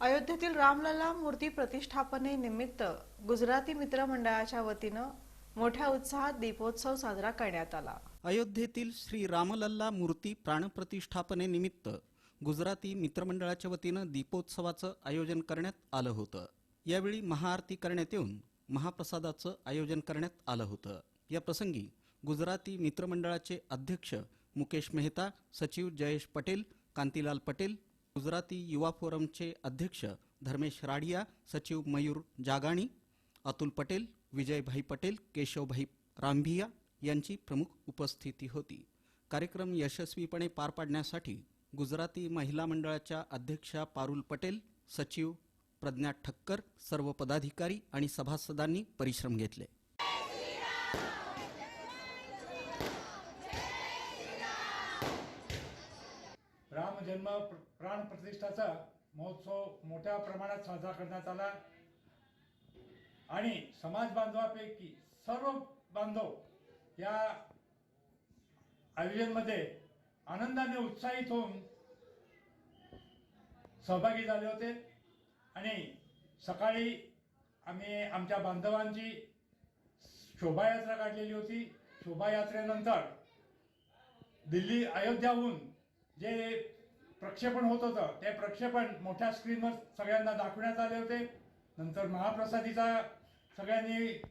अयोध्येतील रामलला मूर्ती प्रतिष्ठापनेनिमित्त गुजराती मित्र मंडळाच्या वतीनं मोठ्या उत्साहात दीपोत्सव साजरा करण्यात आला. अयोध्येतील श्री रामलल्ला मूर्ती प्राणप्रतिष्ठापनेनिमित्त गुजराती मित्रमंडळाच्या वतीनं दीपोत्सवाचं आयोजन करण्यात आलं होतं. यावेळी महाआरती करण्यात येऊन महाप्रसादाचं आयोजन करण्यात आलं होतं. या प्रसंगी गुजराती मित्रमंडळाचे अध्यक्ष मुकेश मेहता सचिव जयेश पटेल कांतीलाल पटेल गुजराती युवा फोरमचे अध्यक्ष धर्मेश राडिया सचिव मयूर जागाणी अतुल पटेल विजयभाई पटेल केशवभाई रामभिया यांची प्रमुख उपस्थिती होती. कार्यक्रम यशस्वीपणे पार पाडण्यासाठी गुजराती महिला मंडळाच्या अध्यक्षा पारुल पटेल सचिव प्रज्ञा ठक्कर सर्व पदाधिकारी आणि सभासदांनी परिश्रम घेतले. रामजन्म प्राण प्रतिष्ठाचा महोत्सव मोठ्या प्रमाणात साजरा करण्यात आला. आणि समाज बांधवापैकी सर्व बांधव या आयोजनमध्ये आनंदाने उत्साहित होऊन सहभागी झाले होते. आणि सकाळी आम्ही आमच्या बांधवांची शोभायात्रा काढलेली होती. शोभायात्रेनंतर दिल्ली अयोध्याहून जे प्रक्षेपण होत होतं. ते प्रक्षेपण मोठ्या स्क्रीनवर सगळ्यांना दाखवण्यात आले होते. नंतर महाप्रसादीचा सगळ्यांनी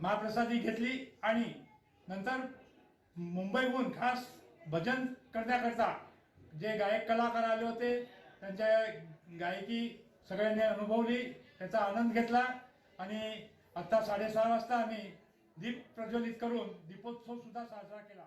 महाप्रसादी घेतली आणि नंतर मुंबईहून खास भजन करण्याकरता जे गायक कलाकार आले होते त्यांच्या गायकी सगळ्यांनी अनुभवली त्याचा आनंद घेतला आणि आत्ता साडेसहा वाजता आम्ही दीप प्रज्वलित करून दीपोत्सव सुद्धा साजरा केला.